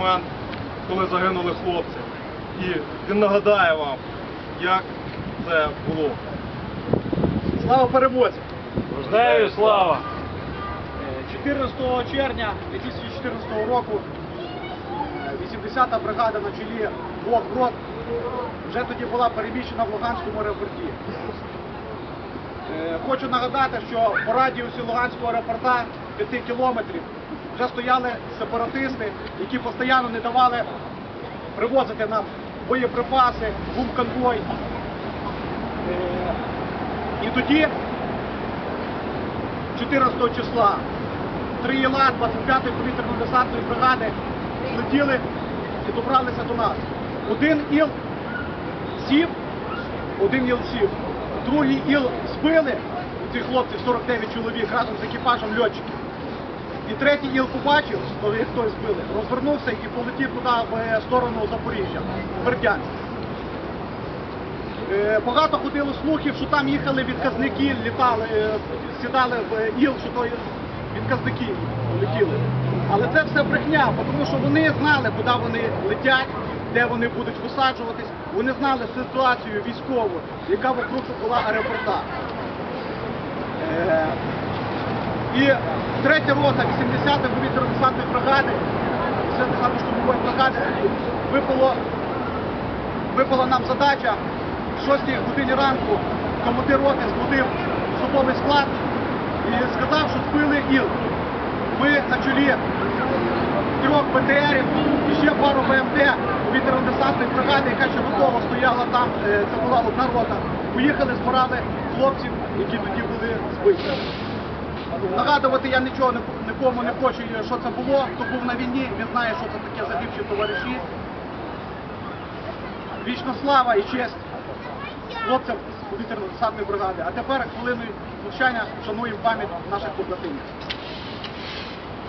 момент, коли загинули хлопці. І він нагадає вам, як це було. Слава перемозі! Ждаю слава! 14 червня 2014 року е, 80-та бригада на чолі двох рот вже тоді була переміщена в Луганському аеропорті. Е, Хочу нагадати, що по радіусі Луганського аеропорта 5 кілометрів вже стояли сепаратисти, які постійно не давали привозити нам боєприпаси, гумконвой. Е, І тоді 14 числа три іла 25-ї повітряно-десантної бригади злетіли і добралися до нас. Один іл сів, один іл сів, другий іл збили, ці хлопці 49 чоловік разом з екіпажем льотчиків. І третій іл побачив, то як той збили, розвернувся і полетів туди в е, сторону Запоріжжя, в Бердянськ. Е, Багато ходило слухів, що там їхали відказники, літали, е, сідали в іл, що то відказники летіли. Але це все брехня, тому що вони знали, куди вони летять, де вони будуть висаджуватись. Вони знали ситуацію військову, яка вокруг була аеропорта. І третя рота 80-ї повітряно-десантної бригади, 80-ї штурмової бригади, випало випала нам задача в 6 годині ранку командир роти збудив особовий склад і сказав, що збили іл. Ми на чолі трьох БТРів і ще пару БМД повітряно-десантної бригади, яка ще до того стояла там, е, це була одна рота. Поїхали, збирали хлопців, які тоді були збиті. Нагадувати я нічого нікому не хочу, що це було. Хто був на війні, він знає, що це таке загибші товариші. Вічна слава і честь хлопцям повітряно-десантної бригади. А тепер хвилиною мовчання шануємо пам'ять наших побратимів.